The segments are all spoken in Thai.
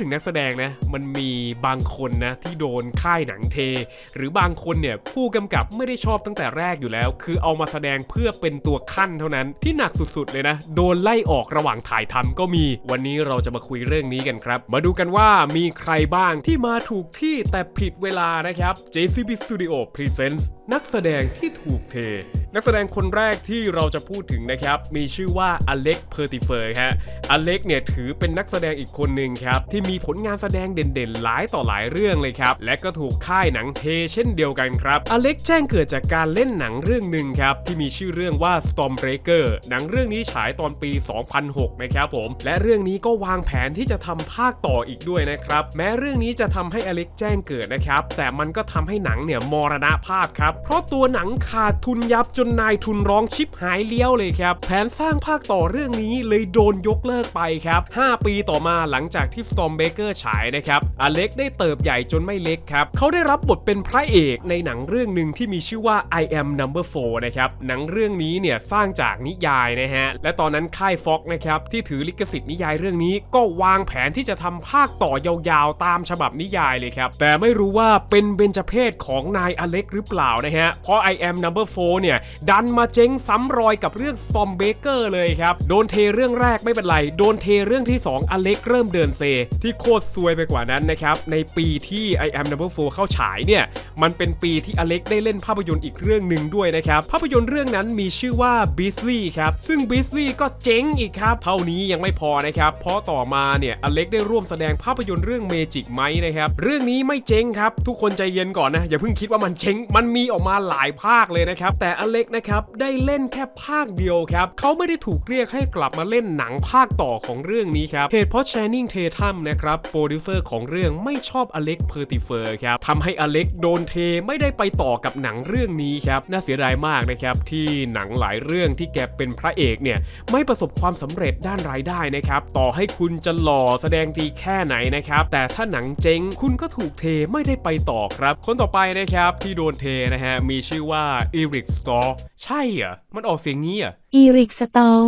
ถึงนักแสดงนะ มันมีบางคนนะที่โดนค่ายหนังเท หรือบางคนเนี่ยผู้กำกับไม่ได้ชอบตั้งแต่แรกอยู่แล้ว คือเอามาแสดงเพื่อเป็นตัวขั้นเท่านั้นที่หนักสุดๆเลยนะ โดนไล่ออกระหว่างถ่ายทำก็มี วันนี้เราจะมาคุยเรื่องนี้กันครับ มาดูกันว่ามีใครบ้างที่มาถูกที่แต่ผิดเวลานะครับ JCB Studio Presents นักแสดงที่ถูกเท นักแสดงคนแรกที่เราจะพูดถึงนะครับ มีชื่อว่าอเล็กเพอร์ติเฟอร์ฮะอเล็กเนี่ยถือเป็นนักแสดงอีกคนหนึ่งครับที่มีผลงานแสดงเด่นๆ หลายต่อหลายเรื่องเลยครับ และก็ถูกค่ายหนังเทเช่นเดียวกันครับอเล็กแจ้งเกิดจากการเล่นหนังเรื่องหนึ่งครับที่มีชื่อเรื่องว่า Stormbreaker หนังเรื่องนี้ฉายตอนปี 2006 นะครับผม และเรื่องนี้ก็วางแผนที่จะทำภาคต่ออีกด้วยนะครับ แม้เรื่องนี้จะทำให้อเล็กแจ้งเกิดนะครับ แต่มันก็ทำให้หนังเนี่ยมรณภาพครับ เพราะตัวหนังขาดทุนยับจนนายทุนร้องชิปหายเลี้ยวเลยครับ แผนสร้างภาคต่อเรื่องนี้เลยโดนยกเลิกไปครับ 5 ปีต่อมาหลังจากที่ Stormbreaker ฉายนะครับอเล็กได้เติบใหญ่จนไม่เล็กครับ เขาได้รับบทเป็นพระเอกในหนังเรื่องหนึ่งที่มีชื่อว่า I am number 4นะครับ หนังเรื่องนี้เนี่ยสร้างจากนิยายนะฮะ และตอนนั้นค่ายฟ็อกนะครับที่ถือลิขสิทธิ์นิยายเรื่องนี้ ก็วางแผนที่จะทำภาคต่อยาวๆ ตามฉบับนิยายเลยครับ แต่ไม่รู้ว่าเป็นเบญจเพศของนายอเล็กหรือเปล่านะฮะ เพราะ I am number 4เนี่ยดันมาเจ๊งซ้ำรอยกับเรื่อง Stormbreaker เลยครับ โดนเทเรื่องแรกไม่เป็นไร โดนเทเรื่องที่ 2 อเล็กเริ่มเดินเซ ที่โคตรซวยไปกว่านั้นนะครับ ในปีที่ I am number 4เข้าฉายเนี่ย มันเป็นปีที่อเล็กได้เล่นภาพยนตร์อีกเรื่องหนึ่งด้วยนะครับ ภาพยนตร์เรื่องนั้นมีชื่อว่า b e a s l y ครับ ซึ่ง b e a s l y ก็เจ๊งอีกครับ เท่านี้ยังไม่พอนะครับ เพราะต่อมาเนี่ยอเล็กได้ร่วมแสดงภาพยนตร์เรื่อง Magic ไหมนะครับ เรื่องนี้ไม่เจ๊งครับ ทุกคนใจเย็นก่อนนะ อย่าเพิ่งคิดว่ามันเจ๊ง มันมีออกมาหลายภาคเลยนะครับ แต่อเล็กนะครับได้เล่นแค่ภาคเดียวครับเขาไม่ได้ถูกเรียกให้กลับมาเล่นหนังภาคต่อของเรื่องนี้ครับเหตุเพราะ Channing Tatum นะครับโปรดิวเซอร์ของเรื่องไม่ชอบอเล็กเพอร์ติเฟอร์ครับทำให้อเล็กโดนเทไม่ได้ไปต่อกับหนังเรื่องนี้ครับน่าเสียดายมากนะครับที่หนังหลายเรื่องที่แกเป็นพระเอกเนี่ยไม่ประสบความสำเร็จด้านรายได้นะครับต่อให้คุณจะหล่อแสดงดีแค่ไหนนะครับแต่ถ้าหนังเจ๊งคุณก็ถูกเทไม่ได้ไปต่อครับ คนต่อไปนะครับที่โดนเทนะฮะมีชื่อว่าอีริกสตอร์ใช่เหรอ มันออกเสียงงี้อะ อีริกสตอล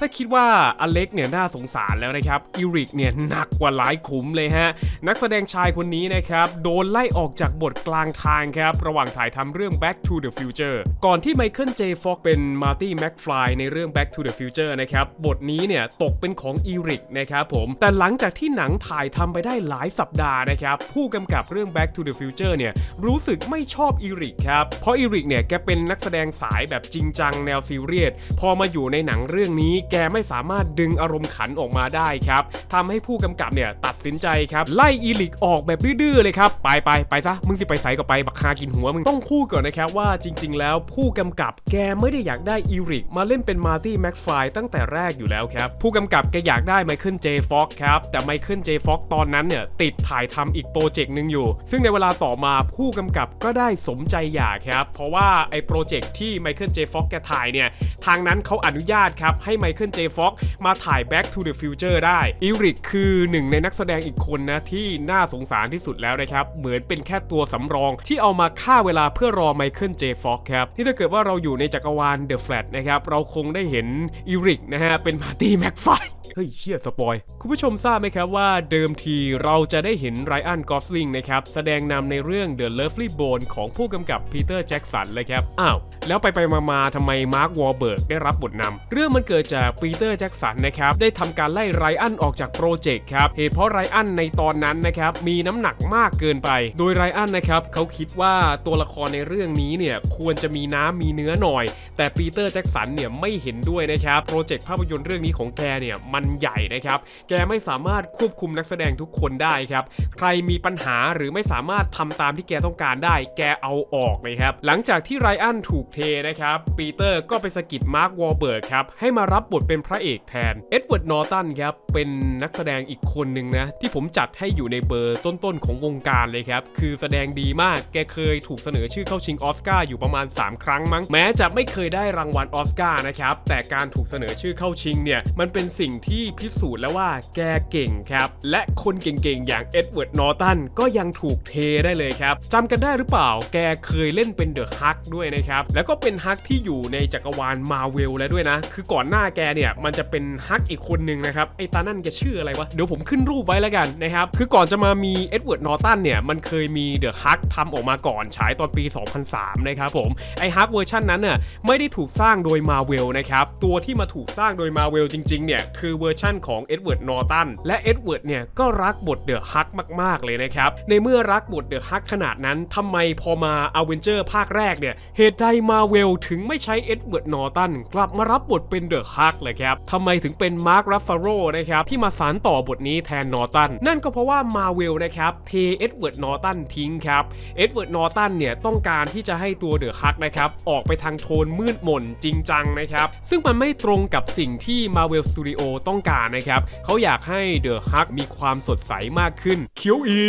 ถ้าคิดว่าอเล็กเนี่ยน่าสงสารแล้วนะครับอีริกเนี่ยหนักกว่าหลายขุมเลยฮะนักแสดงชายคนนี้นะครับโดนไล่ออกจากบทกลางทางครับระหว่างถ่ายทำเรื่อง Back to the Future ก่อนที่ไมเคิลเจฟ็อกเป็นมาร์ตี้แม็กฟลายในเรื่อง Back to the Future นะครับบทนี้เนี่ยตกเป็นของอีริกนะครับผมแต่หลังจากที่หนังถ่ายทำไปได้หลายสัปดาห์นะครับผู้กำกับเรื่อง Back to the Future เนี่ยรู้สึกไม่ชอบอีริกครับเพราะอีริกเนี่ยแกเป็นนักแสดงสายแบบจริงจังแนวซีเรียสพอมาอยู่ในหนังเรื่องนี้แกไม่สามารถดึงอารมณ์ขันออกมาได้ครับทำให้ผู้กำกับเนี่ยตัดสินใจครับไล่อีริกออกแบบดื้อๆเลยครับไปไปไปซะมึงสิไปใส่ก็ไปบักคากินหัวมึงต้องพูดก่อนนะครับว่าจริง ๆ แล้วผู้กำกับแกไม่ได้อยากได้อีริกมาเล่นเป็นมาร์ตี้แม็กไฟตั้งแต่แรกอยู่แล้วครับผู้กำกับแกอยากได้ไมเคิลเจฟ็อกครับแต่ไมเคิลเจฟ็อกตอนนั้นเนี่ยติดถ่ายทำอีกโปรเจกต์หนึ่งอยู่ ซึ่งในเวลาต่อมาผู้กำกับก็ได้สมใจอยากครับเพราะว่าไอ้โปรเจกต์ที่ไมเคิลเจฟ็อกแกถ่ายเนี่ยทางนั้นเขาอนุญาตครับให้ไมเคิลเจฟ็อกมาถ่าย Back to the Future ได้อิริกคือหนึ่งในนักแสดงอีกคนนะที่น่าสงสารที่สุดแล้วนะครับ เหมือนเป็นแค่ตัวสำรองที่เอามาฆ่าเวลาเพื่อรอไมเคิลเจฟ็อกครับที่ถ้าเกิดว่าเราอยู่ในจักรวาล The Flat นะครับเราคงได้เห็นอิริกนะฮะเป็นมาร์ตี้แม็กไฟ เฮ้ยเชี่ยสปอย คุณผู้ชมทราบไหมครับว่าเดิมทีเราจะได้เห็นไรอันกอสลิงนะครับ แสดงนำในเรื่อง The Lovely Bone ของผู้กำกับปีเตอร์แจ็กสันเลยครับ อ้าว แล้วไปไปมามาทำไมมาร์ควอลเบิร์กได้รับบทนำ เรื่องมันเกิดจากปีเตอร์แจ็กสันนะครับ ได้ทำการไล่ไรอันออกจากโปรเจกต์ครับ เหตุเพราะไรอันในตอนนั้นนะครับ มีน้ำหนักมากเกินไป โดยไรอันนะครับเขาคิดว่าตัวละครในเรื่องนี้เนี่ยควรจะมีน้ำมีเนื้อหน่อย แต่ปีเตอร์แจ็กสันเนี่ยไม่เห็นด้วยนะครับ โปรเจกต์ภาพยนตร์เรื่องนี้ของแกเนี่ยมันใหญ่นะครับ แกไม่สามารถควบคุมนักแสดงทุกคนได้ครับ ใครมีปัญหาหรือไม่สามารถทำตามที่แกต้องการได้ แกเอาออกเลยครับ หลังจากที่ไรอันถูกเทนะครับ ปีเตอร์ก็ไปสะกิดมาร์ควอลเบิร์กครับ ให้มารับบทเป็นพระเอกแทน เอ็ดเวิร์ด นอร์ตันครับ เป็นนักแสดงอีกคนหนึ่งนะ ที่ผมจัดให้อยู่ในเบอร์ต้นๆของวงการเลยครับ คือแสดงดีมาก แกเคยถูกเสนอชื่อเข้าชิงออสการ์อยู่ประมาณ 3 ครั้งมั้ง แม้จะไม่เคยได้รางวัลออสการ์นะครับ แต่การถูกเสนอชื่อเข้าชิงเนี่ย มันเป็นสิ่งที่พิสูจน์แล้วว่าแกเก่งครับ และคนเก่งๆ อย่างเอ็ดเวิร์ดนอตันก็ยังถูกเทได้เลยครับจำกันได้หรือเปล่าแกเคยเล่นเป็นเดอะฮักด้วยนะครับ แล้วก็เป็นฮักที่อยู่ในจักรวาลมาเวลแล้วด้วยนะ คือก่อนหน้าแกเนี่ย มันจะเป็นฮักอีกคนหนึ่งนะครับ ไอ้ตานั่นแกชื่ออะไรวะ เดี๋ยวผมขึ้นรูปไว้แล้วกันนะครับ คือก่อนจะมามีเอ็ดเวิร์ดนอตันเนี่ย มันเคยมีเดอะฮักทำออกมาก่อนฉายตอนปี 2003 นะครับผม ไอ้ฮักเวอร์ชันนั้นน่ะไม่ได้ถูกสร้างโดยมาเวลนะครับ ตัวที่มาถูกสร้างโดยมาเวลจริงๆเนี่ยคือเวอร์ชั่นของเอ็ดเวิร์ดนอร์ตันและเอ็ดเวิร์ดเนี่ยก็รักบทเดอะฮักมาก ๆ เลยนะครับ ในเมื่อรักบทเดอะฮักขนาดนั้นทำไมพอมาอเวนเจอร์ภาคแรกเนี่ย เหตุใดมาเวลถึงไม่ใช้เอ็ดเวิร์ดนอร์ตันกลับมารับบทเป็นเดอะฮักเลยครับทำไมถึงเป็นมาร์ครัฟฟาโรนะครับที่มาสานต่อบทนี้แทนนอร์ตันนั่นก็เพราะว่ามาเวลนะครับเทเอ็ดเวิร์ดนอร์ตันทิ้งครับเอ็ดเวิร์ดนอร์ตันเนี่ยต้องการที่จะให้ตัวเดอะฮักนะครับออกไปทางโทนมืดมนจริงจังนะครับซึ่งมันไม่ตรงกับสิ่งที่ Marvel Studio ต้อต้องการนะครับเขาอยากให้เดอะฮักมีความสดใสมากขึ้นเขียวอี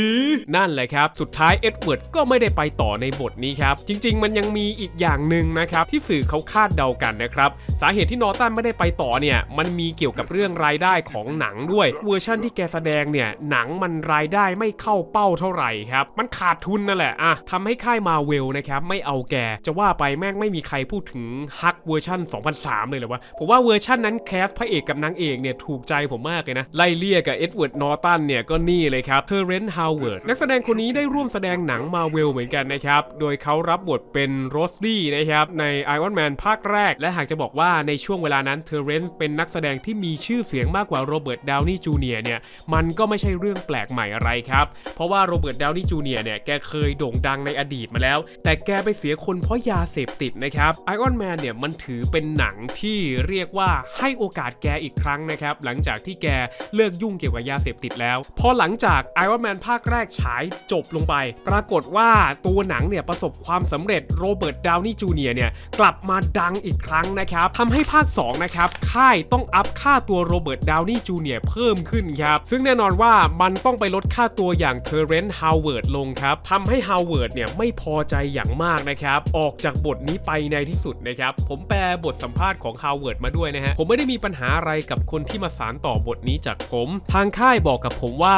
นั่นแหละครับ สุดท้ายเอ็ดเวิร์ดก็ไม่ได้ไปต่อในบทนี้ครับ จริง ๆ มันยังมีอีกอย่างหนึ่งนะครับ ที่สื่อเขาคาดเดากันนะครับ สาเหตุที่นอร์ตันไม่ได้ไปต่อเนี่ยมันมีเกี่ยวกับเรื่องรายได้ของหนังด้วยเวอร์ชั่นที่แกแสดงเนี่ยหนังมันรายได้ไม่เข้าเป้าเท่าไหร่ครับ มันขาดทุนนั่นแหละอะทำให้ค่ายมาเวลนะครับไม่เอาแกจะว่าไปแม่งไม่มีใครพูดถึงฮักเวอร์ชัน2003 เลยเหรอวะผมว่าเวอร์ชันนั้นแคสพระเอกกับนางเอกเนี่ยถูกใจผมมากเลยนะ ไล่เลี่ยกับเอ็ดเวิร์ดนอร์ตันเนี่ยก็นี่เลยครับเทอเรนต์ฮาวเวิร์ดนักแสดงคนนี้ได้ร่วมแสดงหนังมาเวลเหมือนกันนะครับ โดยเขารับบทเป็นโรสลี่นะครับใน Iron Man ภาคแรก และหากจะบอกว่าในช่วงเวลานั้นเทอเรนต์เป็นนักแสดงที่มีชื่อเสียงมากกว่าโรเบิร์ตดาวนี่จูเนียเนี่ยมันก็ไม่ใช่เรื่องแปลกใหม่อะไรครับ เพราะว่าโรเบิร์ตดาวนี่จูเนียเนี่ยแกเคยโด่งดังในอดีตมาแล้ว แต่แกไปเสียคนเพราะยาเสพติดนะครับ Iron Man เนี่ยมันถือเป็นหนังที่เรียกว่าให้โอกาสแกอีกครั้งนะครับหลังจากที่แกเลิกยุ่งเกี่ยวกับยาเสพติดแล้ว พอหลังจาก Iron Man ภาคแรกฉายจบลงไป ปรากฏว่าตัวหนังเนี่ยประสบความสำเร็จโรเบิร์ตดาวนี่จูเนียร์เนี่ยกลับมาดังอีกครั้งนะครับทำให้ภาค 2 นะครับค่ายต้องอัพค่าตัวโรเบิร์ตดาวนี่จูเนียร์เพิ่มขึ้นครับซึ่งแน่นอนว่ามันต้องไปลดค่าตัวอย่างเทเรนต์ฮาวเวิร์ดลงครับทำให้ฮาวเวิร์ดเนี่ยไม่พอใจอย่างมากนะครับออกจากบทนี้ไปในที่สุดนะครับผมแปลบทสัมภาษณ์ของฮาวเวิร์ดมาด้วยนะฮะผมไม่ได้มีปัญหาอะไรกับคนที่มาสารต่อบทนี้จากผม ทางค่ายบอกกับผมว่า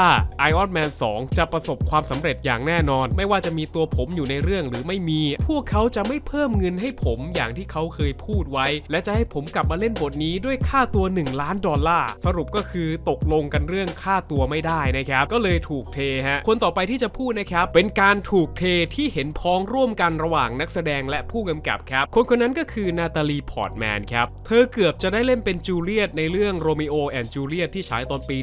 Iron Man 2 จะประสบความสำเร็จอย่างแน่นอน ไม่ว่าจะมีตัวผมอยู่ในเรื่องหรือไม่มี พวกเขาจะไม่เพิ่มเงินให้ผมอย่างที่เขาเคยพูดไว้ และจะให้ผมกลับมาเล่นบทนี้ด้วยค่าตัว 1 ล้านดอลลาร์สรุปก็คือตกลงกันเรื่องค่าตัวไม่ได้นะครับ ก็เลยถูกเทฮะคนต่อไปที่จะพูดนะครับเป็นการถูกเทที่เห็นพ้องร่วมกันระหว่างนักแสดงและผู้กำกับครับคนคนนั้นก็คือนาตาลีพอร์ตแมนครับเธอเกือบจะได้เล่นเป็นจูเลียตในเรื่องโรมมิโอแอนด์จูเลียตที่ฉายตอนปี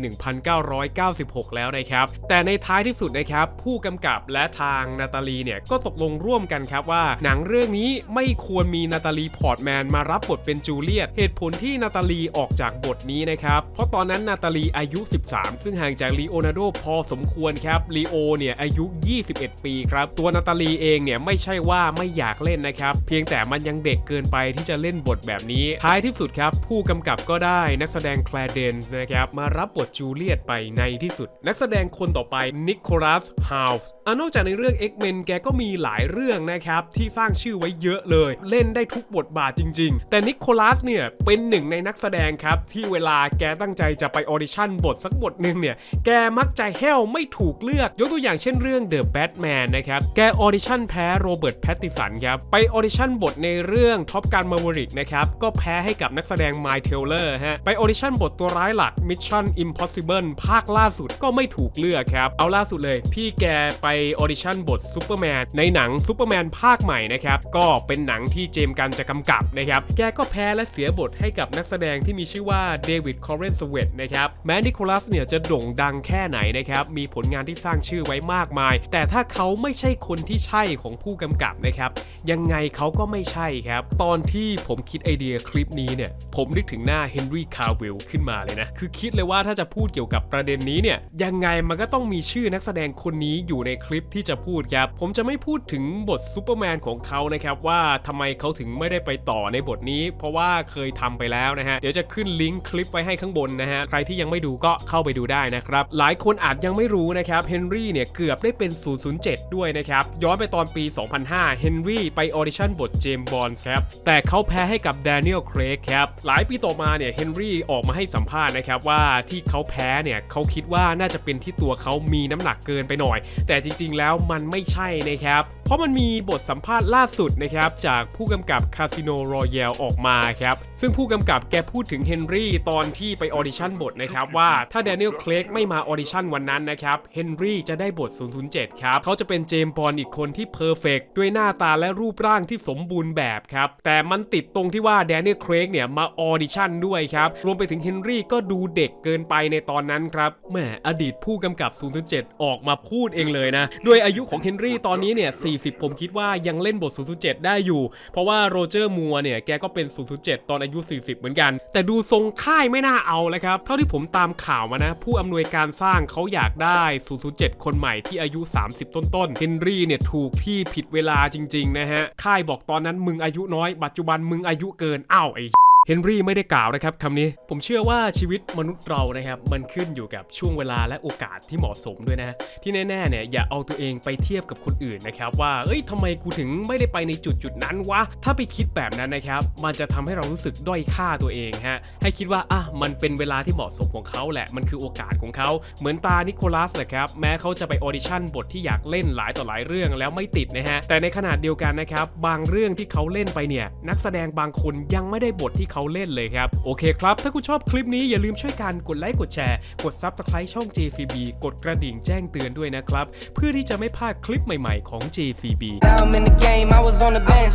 1996 แล้วนะครับ แต่ในท้ายที่สุดนะครับ ผู้กำกับและทางนาตาลีเนี่ย ก็ตกลงร่วมกันครับว่า หนังเรื่องนี้ไม่ควรมีนาตาลีพอร์ตแมนมารับบทเป็นจูเลียตเหตุผลที่นาตาลีออกจากบทนี้นะครับ เพราะตอนนั้นนาตาลีอายุ 13 ซึ่งห่างจากลีโอนาร์โดพอสมควรครับลีโอเนี่ยอายุ 21 ปีครับตัวนาตาลีเองเนี่ยไม่ใช่ว่าไม่อยากเล่นนะครับ เพียงแต่มันยังเด็กเกินไปที่จะเล่นบทแบบนี้ท้ายที่สุดครับ ผู้กำกับก็ได้นักแสดงแคลเดนส์นะครับมารับบทจูเลียตไปในที่สุด นักแสดงคนต่อไปนิโคลัสฮาวส์นอกจากในเรื่อง X-Men แกก็มีหลายเรื่องนะครับที่สร้างชื่อไว้เยอะเลย เล่นได้ทุกบทบาทจริง ๆ แต่นิโคลัสเนี่ยเป็นหนึ่งในนักแสดงครับ ที่เวลาแกตั้งใจจะไปออดิชั่นบทสักบทหนึ่งเนี่ยแกมักใจแห้วไม่ถูกเลือก ยกตัวอย่างเช่นเรื่อง The Batman นะครับแกออดิชั่นแพ้โรเบิร์ตแพตติสันครับไปออดิชั่นบทในเรื่องท็อปการ์มาวริกนะครับก็แพ้ให้กับนักแสดงไมล์เทลเลอร์ฮะไปออดิชั่นบทตัวร้ายหลัก Mission Impossible ภาคล่าสุดก็ไม่ถูกเลือกครับ เอาล่าสุดเลย พี่แกไปออดิชั่นบทซูเปอร์แมนในหนังซูเปอร์แมนภาคใหม่นะครับ ก็เป็นหนังที่เจมส์กันจะกำกับนะครับ แกก็แพ้และเสียบทให้กับนักแสดงที่มีชื่อว่าเดวิดคอร์เรนสเวตนะครับ แม้นิโคลัสเนี่ยจะโด่งดังแค่ไหนนะครับ มีผลงานที่สร้างชื่อไว้มากมาย แต่ถ้าเขาไม่ใช่คนที่ใช่ของผู้กำกับนะครับ ยังไงเขาก็ไม่ใช่ครับ ตอนที่ผมคิดไอเดียคลิปนี้เนี่ย ผมนึกถึงหน้าเฮนรี่คาร์วิลขึ้นมาเลยนะ คือคิดเลยว่าถ้าจะพูดเกี่ยวกับประเด็นนี้เนี่ยยังไงมันก็ต้องมีชื่อนักแสดงคนนี้อยู่ในคลิปที่จะพูดครับผมจะไม่พูดถึงบทซูเปอร์แมนของเขานะครับว่าทำไมเขาถึงไม่ได้ไปต่อในบทนี้ เพราะว่าเคยทำไปแล้วนะฮะเดี๋ยวจะขึ้นลิงก์คลิปไว้ให้ข้างบนนะฮะใครที่ยังไม่ดูก็เข้าไปดูได้นะครับหลายคนอาจยังไม่รู้นะครับเฮนรี่เนี่ยเกือบได้เป็น 007 ด้วยนะครับย้อนไปตอนปี 2005เฮนรี่ไปออดิชั่นบทเจมส์บอนด์ครับแต่เขาแพ้ให้กับแดเนียลเครกครับหลายปีต่อมาเนี่ยเฮนรี่ออกมาให้สัมภาษณ์นะครับว่าที่เขาแพ้เนี่ยเขาคิดว่าน่าจะเป็นที่ตัวเขามีน้ำหนักเกินไปหน่อย แต่จริง ๆ แล้วมันไม่ใช่นะครับ เพราะมันมีบทสัมภาษณ์ล่าสุดนะครับจากผู้กำกับคาสิโนรอยัลออกมาครับซึ่งผู้กำกับแกพูดถึงเฮนรี่ตอนที่ไปออดิชั่นบทนะครับว่าถ้าแดเนียลเคลกไม่มาออดิชั่นวันนั้นนะครับเฮนรี่จะได้บท 007 ครับ เขาจะเป็นเจมส์บอลอีกคนที่เพอร์เฟกด้วยหน้าตาและรูปร่างที่สมบูรณ์แบบครับ แต่มันติดตรงที่ว่าแดเนียลเครกเนี่ยมาออดิชั่นด้วยครับ รวมไปถึงเฮนรี่ก็ดูเด็กเกินไปในตอนนั้นครับแหมอดีตผู้กำกับ 007 ออกมาพูดเองเลยนะ ด้วยอายุของเฮนรี่ตอนนี้เนี่ย40 ผมคิดว่ายังเล่นบท 007 ได้อยู่ เพราะว่าโรเจอร์มัวร์เนี่ย แกก็เป็น 007 ตอนอายุ 40 เหมือนกัน แต่ดูทรงค่ายไม่น่าเอาแล้วครับ เท่าที่ผมตามข่าวมานะ ผู้อำนวยการสร้างเขาอยากได้ 007 คนใหม่ที่อายุ 30 ต้นๆเฮนรี่เนี่ยถูกที่ผิดเวลาจริง ๆ นะฮะ ค่ายบอกตอนนั้นมึงอายุน้อย ปัจจุบันมึงอายุเกิน อ้าวไอ้ เฮนรี่ไม่ได้กล่าวนะครับคำนี้ ผมเชื่อว่าชีวิตมนุษย์เรานะครับ มันขึ้นอยู่กับช่วงเวลาและโอกาสที่เหมาะสมด้วยนะ ที่แน่ๆเนี่ยอย่าเอาตัวเองไปเทียบกับคนอื่นนะครับ ว่าเอ้ยทำไมกูถึงไม่ได้ไปในจุดจุดๆนั้นวะ ถ้าไปคิดแบบนั้นนะครับ มันจะทำให้เรารู้สึกด้อยค่าตัวเองฮะให้คิดว่าอะมันเป็นเวลาที่เหมาะสมของเขาแหละมันคือโอกาสของเขาเหมือนตานิโคลัสแหละครับแม้เขาจะไปออดิชั่นบทที่อยากเล่นหลายต่อหลายเรื่องแล้วไม่ติดนะฮะแต่ในขนาดเดียวกันนะครับบางเรื่องที่เขาเล่นไปเนี่ยนักแสดงบางคนยังไม่ได้บทที่เขาเล่นเลยครับโอเคครับ ถ้าคุณชอบคลิปนี้อย่าลืมช่วยกันกดไลค์กดแชร์กด Subscribe ช่อง JCB กดกระดิ่งแจ้งเตือนด้วยนะครับ เพื่อที่จะไม่พลาดคลิปใหม่ๆของ JCB Now I'm in the game, I was on the bench.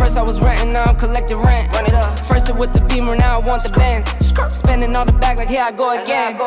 First I was renting, now I'm collecting rent. First it with the beamer, now I want the bands. Spending all the back like here I go again.